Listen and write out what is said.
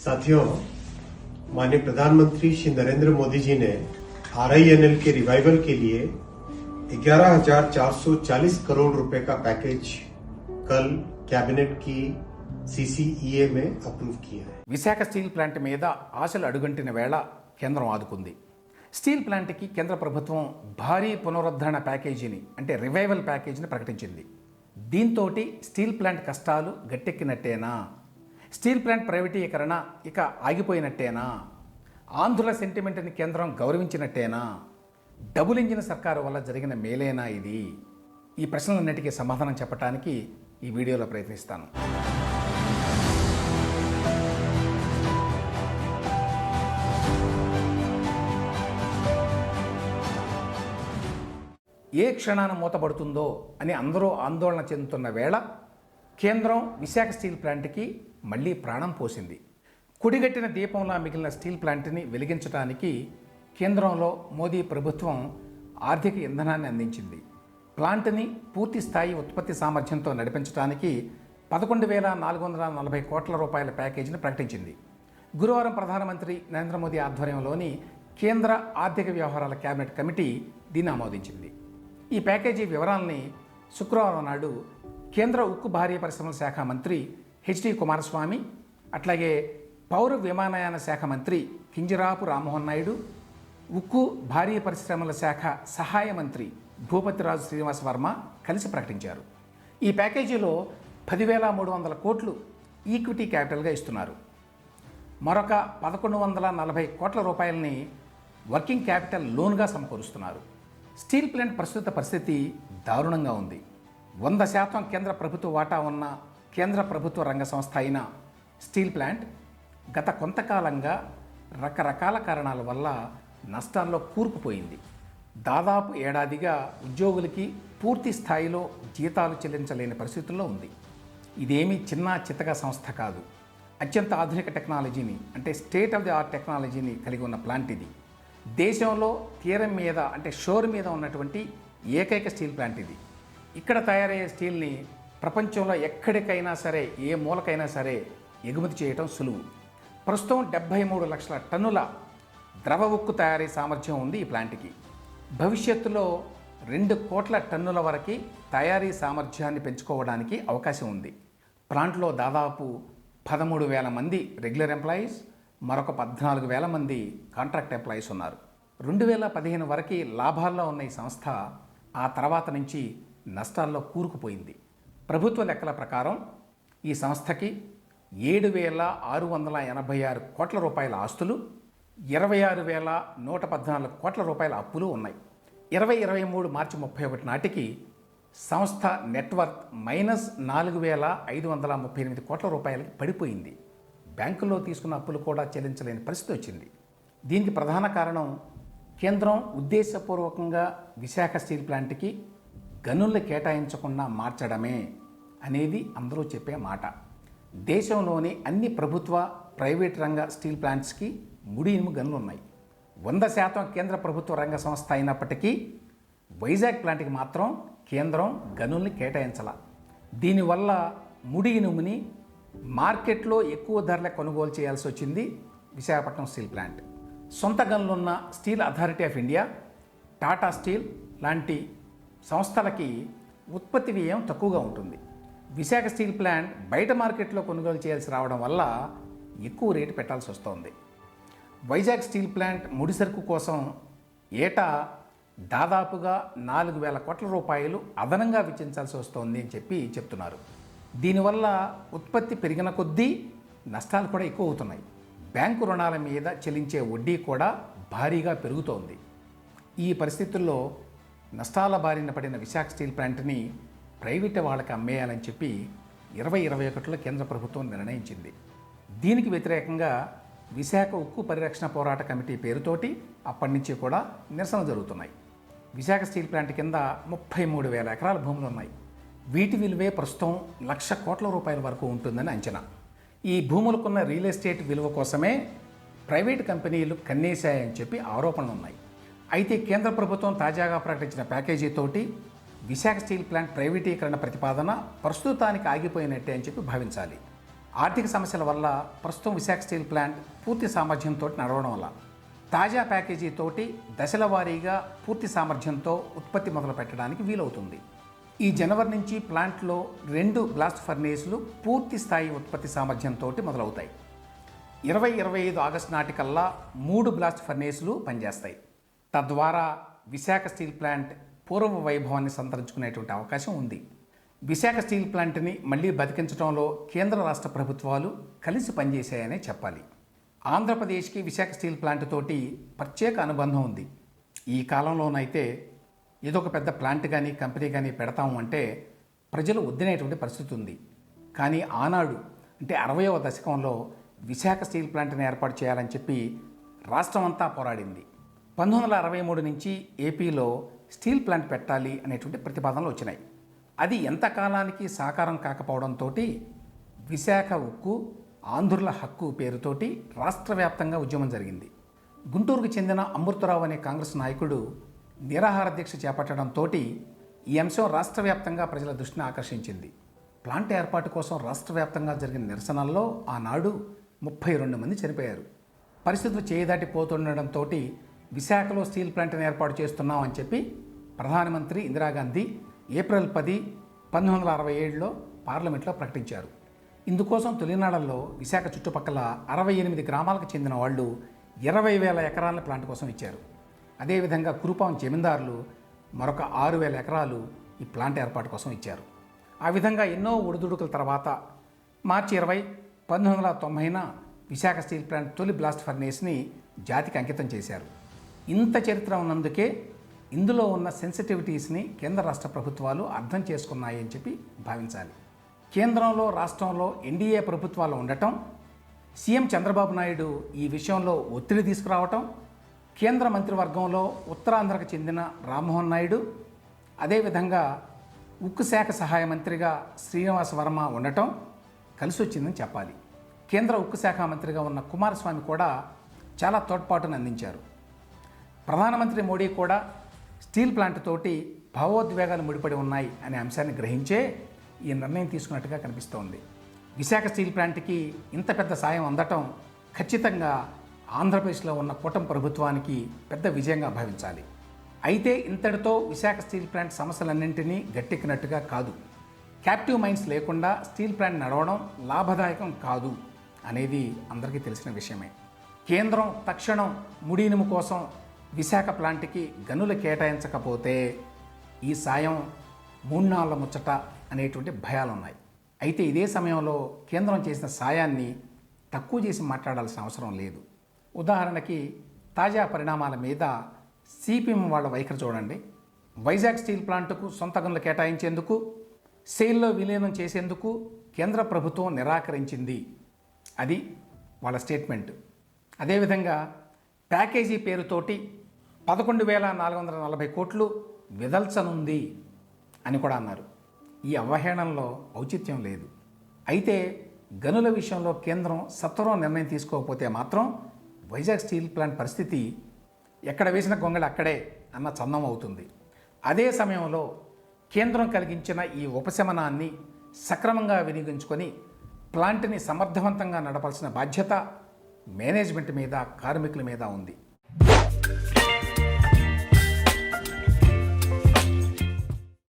साथियों माननीय प्रधानमंत्री श्री नरेंद्र मोदी जी ने आरआईएनएल के रिवाइवल के लिए 11,440 करोड़ रुपए का पैकेज कल कैबिनेट की सीसीईए में अप्रूव किया है విశాఖ స్టీల్ ప్లాంట్ మీద ఆశలు అడుగంటిన వేళ కేంద్రం ఆదుకుంది స్టీల్ ప్లాంట్కి కేంద్ర ప్రభుత్వం భారీ పునరుద్ధరణ ప్యాకేజీని అంటే రివైవల్ ప్యాకేజీని ప్రకటించింది దీంతో స్టీల్ ప్లాంట్ కష్టాలు గట్టెక్కినట్టేనా స్టీల్ ప్లాంట్ ప్రైవేటీకరణ ఇక ఆగిపోయినట్టేనా? ఆంధ్రుల సెంటిమెంట్ని కేంద్రం గౌరవించినట్టేనా? డబుల్ ఇంజిన్ సర్కారు వల్ల జరిగిన మేలేనా ఇది? ఈ ప్రశ్నలన్నిటికీ సమాధానం చెప్పడానికి ఈ వీడియోలో ప్రయత్నిస్తాను. ఏ క్షణాన మూతపడుతుందో అని అందరూ ఆందోళన చెందుతున్న వేళ కేంద్రం విశాఖ స్టీల్ ప్లాంట్కి మళ్ళీ ప్రాణం పోసింది. కుడిగట్టిన దీపంలా మిగిలిన స్టీల్ ప్లాంట్ని వెలిగించడానికి కేంద్రంలో మోదీ ప్రభుత్వం ఆర్థిక ఇంధనాన్ని అందించింది. ప్లాంట్ని పూర్తి స్థాయి ఉత్పత్తి సామర్థ్యంతో నడిపించడానికి పదకొండు వేల నాలుగు వందల నలభై కోట్ల రూపాయల ప్యాకేజీని ప్రకటించింది. గురువారం ప్రధానమంత్రి నరేంద్ర మోదీ ఆధ్వర్యంలోని కేంద్ర ఆర్థిక వ్యవహారాల కేబినెట్ కమిటీ దీన్ని ఆమోదించింది. ఈ ప్యాకేజీ వివరాల్ని శుక్రవారం నాడు కేంద్ర ఉక్కు భారీ పరిశ్రమల శాఖ మంత్రి హెచ్డి కుమారస్వామి అట్లాగే పౌర విమానయాన శాఖ మంత్రి కింజరాపు రామ్మోహన్ నాయుడు ఉక్కు భారీ పరిశ్రమల శాఖ సహాయ మంత్రి భూపతిరాజు శ్రీనివాస వర్మ కలిసి ప్రకటించారు. ఈ ప్యాకేజీలో పదివేల మూడు వందల కోట్లు ఈక్విటీ క్యాపిటల్గా ఇస్తున్నారు. మరొక పదకొండు వందల నలభై కోట్ల రూపాయలని వర్కింగ్ క్యాపిటల్ లోన్గా సమకూరుస్తున్నారు. స్టీల్ ప్లాంట్ ప్రస్తుత పరిస్థితి దారుణంగా ఉంది. వంద శాతం కేంద్ర ప్రభుత్వ వాటా ఉన్న కేంద్ర ప్రభుత్వ రంగ సంస్థ అయిన స్టీల్ ప్లాంట్ గత కొంతకాలంగా రకరకాల కారణాల వల్ల నష్టాల్లో కూరుకుపోయింది. దాదాపు ఏడాదిగా ఉద్యోగులకి పూర్తి స్థాయిలో జీతాలు చెల్లించలేని పరిస్థితుల్లో ఉంది. ఇదేమీ చిన్న చితక సంస్థ కాదు. అత్యంత ఆధునిక టెక్నాలజీని అంటే స్టేట్ ఆఫ్ ది ఆర్ట్ టెక్నాలజీని కలిగి ఉన్న ప్లాంట్ ఇది. దేశంలో తీరం మీద అంటే షోర్ మీద ఉన్నటువంటి ఏకైక స్టీల్ ప్లాంట్ ఇది. ఇక్కడ తయారయ్యే స్టీల్ని ప్రపంచంలో ఎక్కడికైనా సరే ఏ మూలకైనా సరే ఎగుమతి చేయటం సులువు. ప్రస్తుతం డెబ్భై మూడు లక్షల టన్నుల ద్రవ ఉక్కు తయారీ సామర్థ్యం ఉంది ఈ ప్లాంట్కి. భవిష్యత్తులో రెండు కోట్ల టన్నుల వరకు తయారీ సామర్థ్యాన్ని పెంచుకోవడానికి అవకాశం ఉంది. ప్లాంట్లో దాదాపు పదమూడు వేల మంది రెగ్యులర్ ఎంప్లాయీస్ మరొక పద్నాలుగు వేల మంది కాంట్రాక్ట్ ఎంప్లాయీస్ ఉన్నారు. రెండు వేల పదిహేను వరకు లాభాల్లో ఉన్న ఈ సంస్థ ఆ తర్వాత నుంచి నష్టాల్లో కూరుకుపోయింది. ప్రభుత్వ లెక్కల ప్రకారం ఈ సంస్థకి ఏడు వేల ఆరు వందల ఎనభై ఆరు కోట్ల రూపాయల ఆస్తులు ఇరవై ఆరు వేల నూట పద్నాలుగు కోట్ల రూపాయల అప్పులు ఉన్నాయి. ఇరవై ఇరవై మూడు మార్చి ముప్పై ఒకటి నాటికి సంస్థ నెట్వర్క్ మైనస్ నాలుగు వేల ఐదు వందల ముప్పై ఎనిమిది కోట్ల రూపాయలకి పడిపోయింది. బ్యాంకుల్లో తీసుకున్న అప్పులు కూడా చెల్లించలేని పరిస్థితి వచ్చింది. దీనికి ప్రధాన కారణం కేంద్రం ఉద్దేశపూర్వకంగా విశాఖ స్టీల్ ప్లాంట్కి గనుల్ని కేటాయించకుండా మార్చడమే అనేది అందరూ చెప్పే మాట. దేశంలోని అన్ని ప్రభుత్వ ప్రైవేట్ రంగ స్టీల్ ప్లాంట్స్కి ముడి ఇనుము గనులు ఉన్నాయి వంద శాతం కేంద్ర ప్రభుత్వ రంగ సంస్థ అయినప్పటికీ వైజాగ్ ప్లాంట్కి మాత్రం కేంద్రం గనుల్ని కేటాయించాల. దీనివల్ల ముడి ఇనుముని మార్కెట్లో ఎక్కువ ధరల కొనుగోలు చేయాల్సి వచ్చింది విశాఖపట్నం స్టీల్ ప్లాంట్. సొంత గనులున్న steel authority of India Tata steel లాంటి సంస్థలకి ఉత్పత్తి వ్యయం తక్కువగా ఉంటుంది. విశాఖ స్టీల్ ప్లాంట్ బయట మార్కెట్లో కొనుగోలు చేయాల్సి రావడం వల్ల ఎక్కువ రేటు పెట్టాల్సి వస్తోంది. వైజాగ్ స్టీల్ ప్లాంట్ ముడి సరుకు కోసం ఏటా దాదాపుగా నాలుగు వేల కోట్ల రూపాయలు అదనంగా వెచ్చించాల్సి వస్తోంది అని చెప్పి చెప్తున్నారు. దీనివల్ల ఉత్పత్తి పెరిగిన కొద్దీ నష్టాలు కూడా ఎక్కువ అవుతున్నాయి. బ్యాంకు రుణాల మీద చెల్లించే వడ్డీ కూడా భారీగా పెరుగుతోంది. ఈ పరిస్థితుల్లో నష్టాల బారిన పడిన విశాఖ స్టీల్ ప్లాంట్ని ప్రైవేట్ వాళ్ళకి అమ్మేయాలని చెప్పి ఇరవై ఇరవై ఒకటిలో కేంద్ర ప్రభుత్వం నిర్ణయించింది. దీనికి వ్యతిరేకంగా విశాఖ ఉక్కు పరిరక్షణ పోరాట కమిటీ పేరుతోటి అప్పటి నుంచి కూడా నిరసన జరుగుతున్నాయి. విశాఖ స్టీల్ ప్లాంట్ కింద ముప్పై మూడు వేల ఎకరాల భూములు ఉన్నాయి. వీటి విలువే ప్రస్తుతం లక్ష కోట్ల రూపాయల వరకు ఉంటుందని అంచనా. ఈ భూములకున్న రియల్ ఎస్టేట్ విలువ కోసమే ప్రైవేట్ కంపెనీలు కన్నేశాయని చెప్పి ఆరోపణలు ఉన్నాయి అయితే కేంద్ర ప్రభుత్వం తాజాగా ప్రకటించిన ప్యాకేజీతోటి విశాఖ స్టీల్ ప్లాంట్ ప్రైవేటీకరణ ప్రతిపాదన ప్రస్తుతానికి ఆగిపోయినట్టే అని చెప్పి భావించాలి. ఆర్థిక సమస్యల వల్ల ప్రస్తుతం విశాఖ స్టీల్ ప్లాంట్ పూర్తి సామర్థ్యంతో నడవడం వల్ల తాజా ప్యాకేజీ తోటి దశల వారీగా పూర్తి సామర్థ్యంతో ఉత్పత్తి మొదలు పెట్టడానికి వీలవుతుంది. ఈ జనవరి నుంచి ప్లాంట్లో రెండు బ్లాస్ట్ ఫర్నేసులు పూర్తి స్థాయి ఉత్పత్తి సామర్థ్యంతో మొదలవుతాయి. ఇరవై ఇరవై ఐదు ఆగస్టు నాటికల్లా మూడు బ్లాస్ట్ ఫర్నేసులు పనిచేస్తాయి. తద్వారా విశాఖ స్టీల్ ప్లాంట్ పూర్వ వైభవాన్ని సంతరించుకునేటువంటి అవకాశం ఉంది. విశాఖ స్టీల్ ప్లాంట్ని మళ్ళీ బతికించడంలో కేంద్ర రాష్ట్ర ప్రభుత్వాలు కలిసి పనిచేశాయనే చెప్పాలి. ఆంధ్రప్రదేశ్కి విశాఖ స్టీల్ ప్లాంట్ తోటి ప్రత్యేక అనుబంధం ఉంది. ఈ కాలంలోనైతే ఏదో ఒక పెద్ద ప్లాంట్ కానీ కంపెనీ కానీ పెడతాము అంటే ప్రజలు వద్దనేటువంటి పరిస్థితి ఉంది. కానీ ఆనాడు అంటే అరవయవ దశకంలో విశాఖ స్టీల్ ప్లాంట్ని ఏర్పాటు చేయాలని చెప్పి రాష్ట్రం అంతా పోరాడింది. పంతొమ్మిది వందల అరవై మూడు నుంచి ఏపీలో స్టీల్ ప్లాంట్ పెట్టాలి అనేటువంటి ప్రతిపాదనలు వచ్చినాయి. అది ఎంత కాలానికి సాకారం కాకపోవడంతో విశాఖ ఉక్కు ఆంధ్రుల హక్కు పేరుతోటి రాష్ట్ర వ్యాప్తంగా ఉద్యమం జరిగింది. గుంటూరుకు చెందిన అమృతరావు అనే కాంగ్రెస్ నాయకుడు నిరాహార దీక్ష చేపట్టడంతో ఈ అంశం రాష్ట్ర వ్యాప్తంగా ప్రజల దృష్టిని ఆకర్షించింది. ప్లాంట్ ఏర్పాటు కోసం రాష్ట్ర వ్యాప్తంగా జరిగిన నిరసనల్లో ఆనాడు ముప్పై రెండు మంది చనిపోయారు. పరిస్థితులు చేయదాటిపోతుండటంతో విశాఖలో స్టీల్ ప్లాంట్ని ఏర్పాటు చేస్తున్నాం అని చెప్పి ప్రధానమంత్రి ఇందిరాగాంధీ ఏప్రిల్ పది పంతొమ్మిది వందల అరవై ఏడులో పార్లమెంట్లో ప్రకటించారు. ఇందుకోసం తొలినాడల్లో విశాఖ చుట్టుపక్కల అరవై ఎనిమిది గ్రామాలకు చెందిన వాళ్ళు ఇరవై వేల ఎకరాల ప్లాంట్ కోసం ఇచ్చారు. అదేవిధంగా కురుపాం జమీందారులు మరొక ఆరు వేల ఎకరాలు ఈ ప్లాంట్ ఏర్పాటు కోసం ఇచ్చారు. ఆ విధంగా ఎన్నో ఒడిదుడుకుల తర్వాత మార్చి ఇరవై పంతొమ్మిది వందల తొంభైన విశాఖ స్టీల్ ప్లాంట్ తొలి బ్లాస్ట్ ఫర్నేస్ని జాతికి అంకితం చేశారు. ఇంత చరిత్ర ఉన్నందుకే ఇందులో ఉన్న సెన్సిటివిటీస్ని కేంద్ర రాష్ట్ర ప్రభుత్వాలు అర్థం చేసుకున్నాయని చెప్పి భావించాలి. కేంద్రంలో రాష్ట్రంలో ఎన్డీఏ ప్రభుత్వాలు ఉండటం సీఎం చంద్రబాబు నాయుడు ఈ విషయంలో ఒత్తిడి తీసుకురావటం కేంద్ర మంత్రివర్గంలో ఉత్తరాంధ్రకు చెందిన రామ్మోహన్ నాయుడు అదేవిధంగా ఉక్కు శాఖ సహాయ మంత్రిగా శ్రీనివాస వర్మ ఉండటం కలిసి వచ్చిందని చెప్పాలి. కేంద్ర ఉక్కు శాఖ మంత్రిగా ఉన్న కుమారస్వామి కూడా చాలా తోడ్పాటును అందించారు. ప్రధానమంత్రి మోడీ కూడా స్టీల్ ప్లాంట్ తోటి భావోద్వేగాలు ముడిపడి ఉన్నాయి అనే అంశాన్ని గ్రహించే ఈ నిర్ణయం తీసుకున్నట్టుగా కనిపిస్తోంది. విశాఖ స్టీల్ ప్లాంట్కి ఇంత పెద్ద సాయం అందటం ఖచ్చితంగా ఆంధ్రప్రదేశ్లో ఉన్న కూటమి ప్రభుత్వానికి పెద్ద విజయంగా భావించాలి. అయితే ఇంతటితో విశాఖ స్టీల్ ప్లాంట్ సమస్యలన్నింటినీ గట్టెక్కినట్టుగా కాదు. క్యాప్టివ్ మైన్స్ లేకుండా స్టీల్ ప్లాంట్ నడవడం లాభదాయకం కాదు అనేది అందరికీ తెలిసిన విషయమే. కేంద్రం తక్షణం ముడీనుము కోసం విశాఖ ప్లాంట్కి గనులు కేటాయించకపోతే ఈ సాయం మూడు నాళ్ళ ముచ్చట అనేటువంటి భయాలు ఉన్నాయి అయితే ఇదే సమయంలో కేంద్రం చేసిన సాయాన్ని తక్కువ చేసి మాట్లాడాల్సిన అవసరం లేదు. ఉదాహరణకి తాజా పరిణామాల మీద సిపిఎం వాళ్ళ వైఖరి చూడండి. వైజాగ్ స్టీల్ ప్లాంట్కు సొంత గనులు కేటాయించేందుకు సేల్లో విలీనం చేసేందుకు కేంద్ర ప్రభుత్వం నిరాకరించింది. అది వాళ్ళ స్టేట్మెంట్. అదేవిధంగా ప్యాకేజీ పేరుతోటి పదకొండు వేల నాలుగు వందల నలభై కోట్లు విదల్చనుంది అని కూడా అన్నారు. ఈ అవహేళనలో ఔచిత్యం లేదు. అయితే గనుల విషయంలో కేంద్రం సత్వరం నిర్ణయం తీసుకోకపోతే మాత్రం వైజాగ్ స్టీల్ ప్లాంట్ పరిస్థితి ఎక్కడ వేసిన గొంగళి అక్కడే అన్న చందం అవుతుంది. అదే సమయంలో కేంద్రం కలిగించిన ఈ ఉపశమనాన్ని సక్రమంగా వినియోగించుకొని ప్లాంట్ని సమర్థవంతంగా నడపాల్సిన బాధ్యత మేనేజ్మెంట్ మీద కార్మికుల మీద ఉంది.